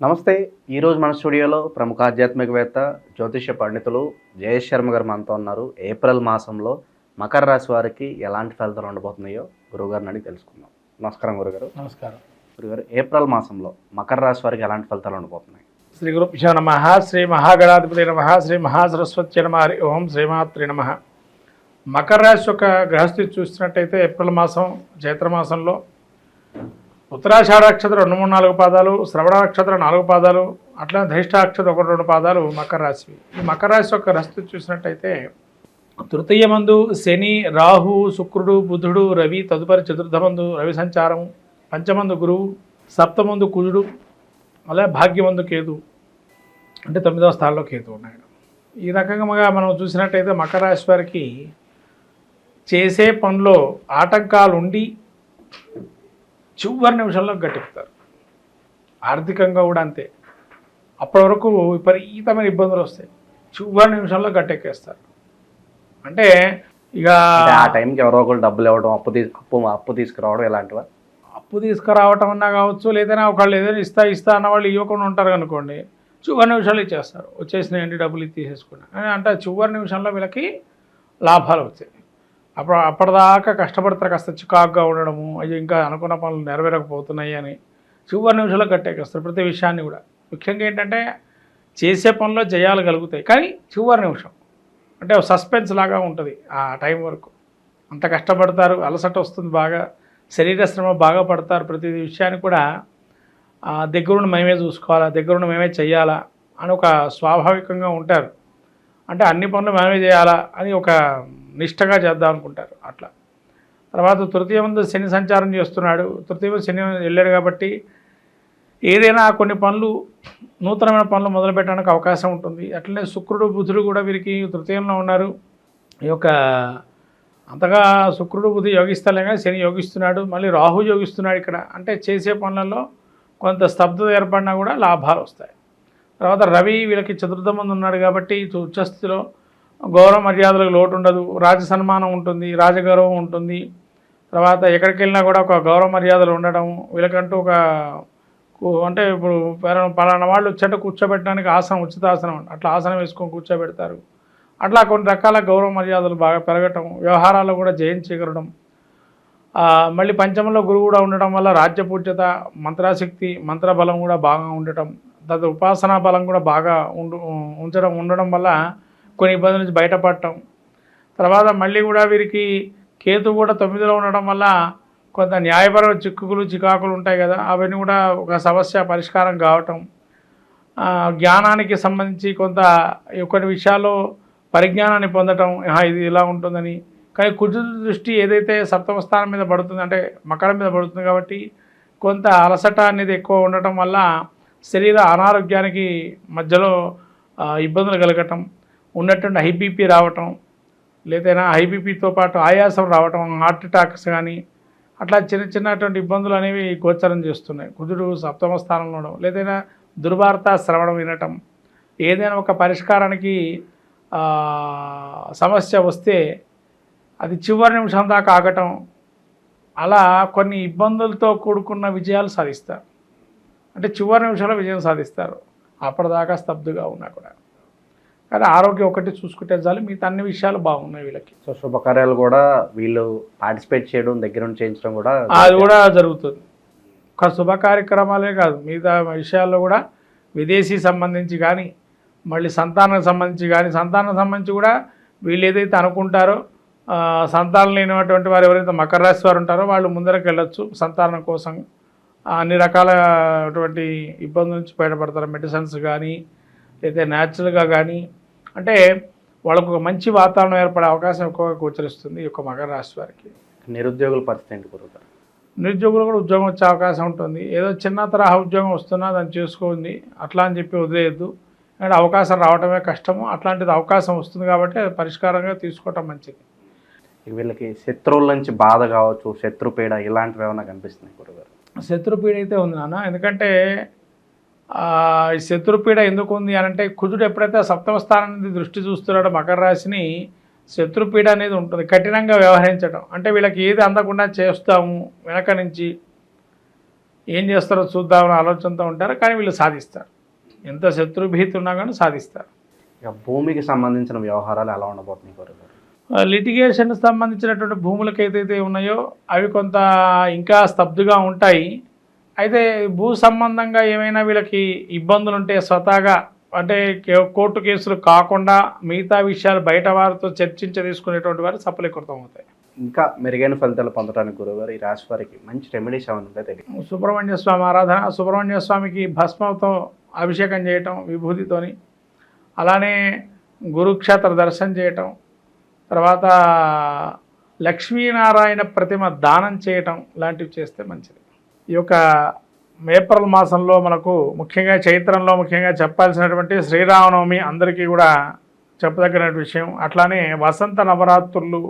నమస్తే ఈరోజు మన స్టూడియోలో ప్రముఖ ఆధ్యాత్మికవేత్త జ్యోతిష్య పండితులు జయేష్ శర్మ గారు మనతో ఉన్నారు. ఏప్రిల్ మాసంలో మకర రాశి వారికి ఎలాంటి ఫలితాలు ఉండబోతున్నాయో గురువుగారిని అడిగి తెలుసుకుందాం. నమస్కారం గురుగారు. నమస్కారం. గురుగారు ఏప్రిల్ మాసంలో మకర రాశి వారికి ఎలాంటి ఫలితాలు ఉండబోతున్నాయి? శ్రీ గురుభ్యో నమ శ్రీ మహాగణాధిపతి నమ శ్రీ మహాసరస్వతి నమ హరి ఓం శ్రీమాత్రి నమ. మకర రాశి యొక్క గ్రహస్థితి చూసినట్టయితే ఏప్రిల్ మాసం చైత్ర మాసంలో ఉత్తరాషాఢ నక్షత్రం రెండు మూడు నాలుగు పాదాలు శ్రవణ నక్షత్రం నాలుగు పాదాలు అట్లా ధైష్ట ఒకటి రెండు పాదాలు మకర రాశివి. ఈ మకర రాశి యొక్క రస్తు చూసినట్టయితే తృతీయ మందు శని రాహు శుక్రుడు బుధుడు రవి తదుపరి చతుర్థమందు రవి సంచారం పంచమందు గురువు సప్తమందు కుజుడు అలాగే భాగ్యమందు కేతు అంటే తొమ్మిదవ స్థానంలో కేతు ఉన్నాడు. ఈ రకంగా మనం చూసినట్టయితే మకర రాశి వారికి చేసే పనిలో ఆటంకాలు ఉండి చివరి నిమిషంలో గట్టెక్కుతారు ఆర్థికంగా కూడా అంతే. అప్పటి వరకు విపరీతమైన ఇబ్బందులు వస్తాయి. చివరి నిమిషంలో గట్టెక్కేస్తారు. అంటే ఇక ఆ టైంకి ఎవరో ఒకరు డబ్బులు ఇవ్వడం అప్పు తీ అప్పు అప్పు తీసుకురావడం ఇలాంటివా? అప్పు తీసుకురావటం అన్నా కావచ్చు లేదైనా ఒకళ్ళు ఏదైనా ఇస్తా ఇస్తా అన్న వాళ్ళు ఇవ్వకుండా ఉంటారు అనుకోండి చివరి నిమిషాలు ఇచ్చేస్తారు. వచ్చేసినాయండి డబ్బులు తీసేసుకున్నా. అని అంటే చివరి నిమిషంలో వీళ్ళకి లాభాలు వచ్చాయి. అప్పుడు అప్పటిదాకా కష్టపడతారు కాస్త చికాకుగా ఉండడము అయ్యో ఇంకా అనుకున్న పనులు నెరవేరకపోతున్నాయి అని చివరి నిమిషంలో కట్టేకేస్తారు ప్రతి విషయాన్ని కూడా. ముఖ్యంగా ఏంటంటే చేసే పనిలో జయాలు కలుగుతాయి. కానీ చివరి నిమిషం అంటే సస్పెన్స్ లాగా ఉంటుంది ఆ టైం వరకు. అంత కష్టపడతారు అలసట వస్తుంది బాగా శరీర శ్రమ బాగా పడతారు ప్రతి విషయాన్ని కూడా దగ్గరుండి మేమే చూసుకోవాలా దగ్గరుండి మేమే చేయాలా అని ఒక స్వాభావికంగా ఉంటారు. అంటే అన్ని పనులు మేమే చేయాలా అని ఒక నిష్టగా చేద్దాం అనుకుంటారు. అట్లా. తర్వాత తృతీయమందు శని సంచారం చేస్తున్నాడు. తృతీయ శని వెళ్ళాడు కాబట్టి ఏదైనా కొన్ని పనులు నూతనమైన పనులు మొదలు పెట్టడానికి అవకాశం ఉంటుంది. అట్లనే శుక్రుడు బుధుడు కూడా వీరికి తృతీయంలో ఉన్నారు. ఈ యొక్క అంతగా శుక్రుడు బుధి యోగిస్తలే శని యోగిస్తున్నాడు. మళ్ళీ రాహు యోగిస్తున్నాడు ఇక్కడ. అంటే చేసే పనులలో కొంత స్తబ్దత ఏర్పడినా కూడా లాభాలు వస్తాయి. తర్వాత రవి వీళ్ళకి చతుర్థమంది ఉన్నాడు కాబట్టి ఉచ్చస్థితిలో గౌరవ మర్యాదలకు లోటు ఉండదు రాజ సన్మానం ఉంటుంది రాజగౌరవం ఉంటుంది. తర్వాత ఎక్కడికి వెళ్ళినా కూడా ఒక గౌరవ మర్యాదలు ఉండడం వీళ్ళకంటూ ఒక అంటే ఇప్పుడు పలానా- వాళ్ళు చెట్టు కూర్చోబెట్టడానికి ఆసనం ఉచితాసనం అట్లా ఆసనం వేసుకొని కూర్చోబెడతారు. అట్లా కొన్ని రకాల గౌరవ మర్యాదలు బాగా పెరగటం వ్యవహారాల్లో కూడా జయించగలడం ఆ, మళ్ళీ పంచమంలో గురువు కూడా ఉండడం వల్ల రాజ్యపూజ్యత మంత్రాశక్తి మంత్రబలం కూడా బాగా ఉండటం. తర్వాత ఉపాసనా బలం కూడా బాగా ఉండు ఉంచడం ఉండడం వల్ల కొన్ని ఇబ్బందుల నుంచి బయటపడటం. తర్వాత మళ్ళీ కూడా వీరికి కేతు కూడా తొమ్మిదిలో ఉండడం వల్ల కొంత న్యాయపరమైన చిక్కుకులు చికాకులు ఉంటాయి కదా అవన్నీ కూడా ఒక సమస్య పరిష్కారం కావటం. జ్ఞానానికి సంబంధించి కొంత కొన్ని విషయాల్లో పరిజ్ఞానాన్ని పొందటం ఇది ఇలా ఉంటుందని. కానీ కుజు దృష్టి ఏదైతే సప్తమ స్థానం మీద పడుతుంది అంటే మకరం మీద పడుతుంది కాబట్టి కొంత అలసట అనేది ఎక్కువ ఉండటం వల్ల శరీర అనారోగ్యానికి మధ్యలో ఇబ్బందులు కలగటం ఉన్నటువంటి హైబీపీ రావటం లేదైనా హైబీపీతో పాటు ఆయాసం రావటం హార్ట్ అటాక్స్ కానీ అట్లా చిన్న చిన్నటువంటి ఇబ్బందులు అనేవి గోచరం చేస్తున్నాయి. కుదుడు సప్తమ స్థానంలో ఉండడం లేదైనా దుర్వార్త శ్రవణం వినటం ఏదైనా ఒక పరిష్కారానికి సమస్య వస్తే అది చివరి నిమిషం దాకా ఆగటం అలా కొన్ని ఇబ్బందులతో కూడుకున్న విజయాలు సాధిస్తారు. అంటే చివరి నిమిషంలో విజయం సాధిస్తారు. అప్పటిదాకా స్తబ్దుగా ఉన్నా కూడా. కానీ ఆరోగ్యం ఒకటి చూసుకుంటే చాలు మిగతా అన్ని విషయాలు బాగున్నాయి వీళ్ళకి. సో శుభకార్యాలు కూడా వీళ్ళు పార్టిసిపేట్ చేయడం దగ్గర నుంచి చేయించడం కూడా అది కూడా జరుగుతుంది. ఒక శుభ కార్యక్రమాలే కాదు మిగతా విషయాల్లో కూడా విదేశీ సంబంధించి కానీ మళ్ళీ సంతానం సంబంధించి కానీ సంతానం సంబంధించి కూడా వీళ్ళు ఏదైతే అనుకుంటారో సంతానం లేనటువంటి వారు ఎవరైతే మకర రాశి వారు ఉంటారో వాళ్ళు ముందరకు వెళ్ళొచ్చు సంతానం కోసం. అన్ని రకాలటువంటి ఇబ్బందుల నుంచి బయటపడతారు. మెడిసిన్స్ కానీ లేదా న్యాచురల్గా కానీ అంటే వాళ్ళకు ఒక మంచి వాతావరణం ఏర్పడే అవకాశం ఎక్కువగా గోచరిస్తుంది ఈ యొక్క మకర రాశి వారికి. నిరుద్యోగుల పరిస్థితి ఏంటి నిరుద్యోగులు కూడా ఉద్యోగం వచ్చే అవకాశం ఉంటుంది. ఏదో చిన్న తరహా ఉద్యోగం వస్తున్నా దాన్ని చేసుకోండి. అట్లా అని చెప్పి వదిలేయద్దు. అండ్ అవకాశం రావడమే కష్టము. అట్లాంటిది అవకాశం వస్తుంది కాబట్టి అది పరిష్కారంగా తీసుకోవటం మంచిది. వీళ్ళకి శత్రువుల నుంచి బాధ కావచ్చు శత్రుపీడ ఇలాంటివి ఏమైనా కనిపిస్తున్నాయి గురుగారు శత్రుపీడ అయితే ఉంది నాన్న. ఎందుకంటే ఈ శత్రుపీడ ఎందుకు ఉంది అని అంటే కుజుడు ఎప్పుడైతే సప్తమ స్థానం దృష్టి చూస్తున్నాడో మకర రాశిని శత్రుపీడ అనేది ఉంటుంది. కఠినంగా వ్యవహరించడం అంటే వీళ్ళకి ఏది అందకుండా చేస్తాము వెనక నుంచి. ఏం చేస్తారో చూద్దామని ఆలోచనతో ఉంటారు కానీ వీళ్ళు సాధిస్తారు. ఎంత శత్రుభీతి ఉన్నా కానీ సాధిస్తారు. ఇక భూమికి సంబంధించిన వ్యవహారాలు ఎలా ఉండబోతున్నాయి గారు? లిటిగేషన్ సంబంధించినటువంటి భూములకు ఏదైతే ఉన్నాయో అవి కొంత ఇంకా స్తబ్దుగా ఉంటాయి. అయితే భూ సంబంధంగా ఏమైనా వీళ్ళకి ఇబ్బందులు ఉంటే స్వతహాగా అంటే కోర్టు కేసులు కాకుండా మిగతా విషయాలు బయట వారితో చర్చించి తీసుకునేటువంటి వారు సఫలీకృతం అవుతాయి. ఇంకా మెరుగైన ఫలితాలు పొందడానికి గురుగారు ఈ రాశి వారికి మంచి రెమెడీస్ ఏమైనా తెలియదు. సుబ్రహ్మణ్య స్వామి ఆరాధన సుబ్రహ్మణ్య స్వామికి భస్మంతో అభిషేకం చేయటం విభూతితోని అలానే గురుక్షేత్ర దర్శనం చేయటం తర్వాత లక్ష్మీనారాయణ ప్రతిమ దానం చేయటం లాంటివి చేస్తే మంచిది. ఈ యొక్క ఏప్రిల్ మాసంలో మనకు ముఖ్యంగా చైత్రంలో ముఖ్యంగా చెప్పాల్సినటువంటి శ్రీరామనవమి అందరికీ కూడా చెప్పదగిన విషయం. అట్లానే వసంత నవరాత్రులు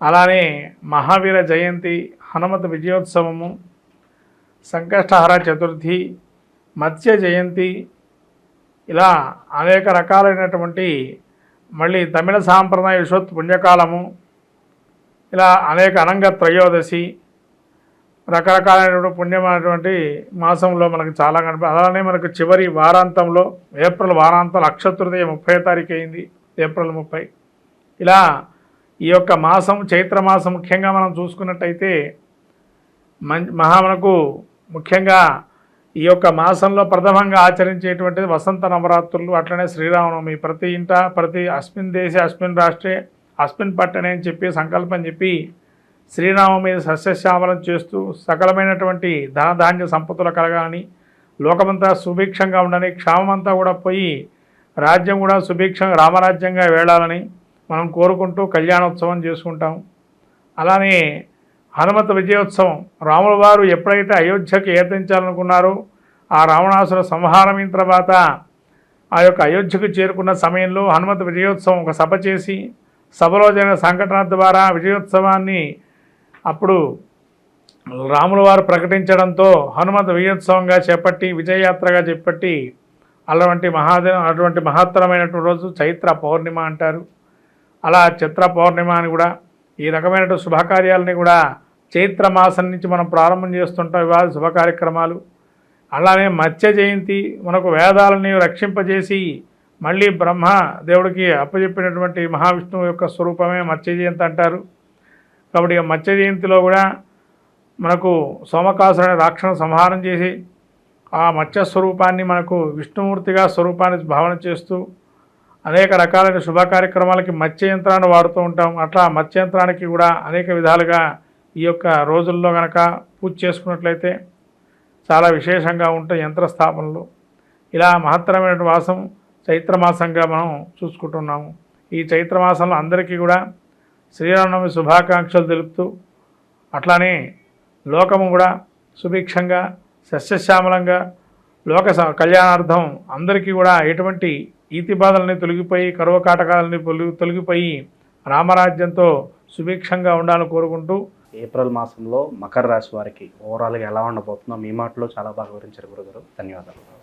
అలానే మహావీర జయంతి హనుమత విజయోత్సవము సంకష్టహర చతుర్థి మత్స్య జయంతి ఇలా అనేక రకాలైనటువంటి మళ్ళీ తమిళ సాంప్రదాయ విశ్వత్ పుణ్యకాలము ఇలా అనేక అనంగ త్రయోదశి రకరకాలైనటువంటి పుణ్యమైనటువంటి మాసంలో మనకు చాలా కనిపి అలానే మనకు చివరి వారాంతంలో ఏప్రిల్ వారాంతం అక్షతృతీయ ముప్పై తారీఖు అయింది ఏప్రిల్ ముప్పై. ఇలా ఈ యొక్క మాసం చైత్ర మాసం ముఖ్యంగా మనం చూసుకున్నట్టయితే మం మహా మనకు ముఖ్యంగా ఈ యొక్క మాసంలో ప్రథమంగా ఆచరించేటువంటిది వసంత నవరాత్రులు అట్లనే శ్రీరామనవమి. ప్రతి ఇంట ప్రతి అస్మిన్ దేశే అస్మిన్ రాష్ట్రే అస్మిన్ పట్టణే అని చెప్పి సంకల్పం చెప్పి శ్రీరామ మీద సస్యశ్యామలం చేస్తూ సకలమైనటువంటి ధనధాన్య సంపత్తులు కలగాలని లోకమంతా సుభిక్షంగా ఉండని క్షామమంతా కూడా పోయి రాజ్యం కూడా సుభిక్షంగా రామరాజ్యంగా వేళాలని మనం కోరుకుంటూ కళ్యాణోత్సవం చేసుకుంటాం. అలానే హనుమత విజయోత్సవం. రాముల వారు ఎప్పుడైతే అయోధ్యకు ఏర్తించాలనుకున్నారో ఆ రావణాసుర సంహారమైన తర్వాత ఆ యొక్క అయోధ్యకు చేరుకున్న సమయంలో హనుమత విజయోత్సవం ఒక సభ చేసి సభలో జరిగిన సంఘటన ద్వారా విజయోత్సవాన్ని అప్పుడు రాముల వారు ప్రకటించడంతో హనుమత విజయోత్సవంగా చేపట్టి విజయయాత్రగా చేపట్టి అలాంటి మహాదిన అటువంటి మహత్తరమైనటువంటి రోజు చైత్ర పౌర్ణిమ అంటారు. అలా చిత్ర పౌర్ణిమ అని కూడా ఈ రకమైనటువంటి శుభకార్యాలని కూడా చైత్ర మాసం నుంచి మనం ప్రారంభం చేస్తుంటాం వివాహ శుభ కార్యక్రమాలు అలానే మత్స్య జయంతి మనకు వేదాలని రక్షింపజేసి మళ్ళీ బ్రహ్మ దేవుడికి అప్పచెప్పినటువంటి మహావిష్ణువు యొక్క స్వరూపమే మత్స్య జయంతి అంటారు. కాబట్టి మత్స్య జయంతిలో కూడా మనకు సోమకాసురుని రాక్షణ సంహారం చేసి ఆ మత్స్య స్వరూపాన్ని మనకు విష్ణుమూర్తిగా స్వరూపాన్ని భావన చేస్తూ అనేక రకాలైన శుభ కార్యక్రమాలకి మత్స్య యంత్రాన్ని వాడుతూ ఉంటాం. అట్లా మత్స్య యంత్రానికి కూడా అనేక విధాలుగా ఈ యొక్క రోజుల్లో కనుక పూజ చేసుకున్నట్లయితే చాలా విశేషంగా ఉంటాయి యంత్ర స్థాపనలు ఇలా మహత్తరమైన వాసం చైత్రమాసంగా మనం చూసుకుంటున్నాము. ఈ చైత్రమాసంలో అందరికీ కూడా శ్రీరామనవమి శుభాకాంక్షలు తెలుపుతూ అట్లానే లోకము కూడా సుభిక్షంగా సస్యశ్యామలంగా లోక కళ్యాణార్థం అందరికీ కూడా ఎటువంటి ఈతి బాధలని తొలగిపోయి కరువు కాటకాలని తొలగిపోయి రామరాజ్యంతో సుభిక్షంగా ఉండాలని కోరుకుంటూ ఏప్రిల్ మాసంలో మకర రాశి వారికి ఓవరాల్గా ఎలా ఉండబోతుందో మీ మాటలో చాలా బాగా వివరించారు గురుగారు. ధన్యవాదాలు.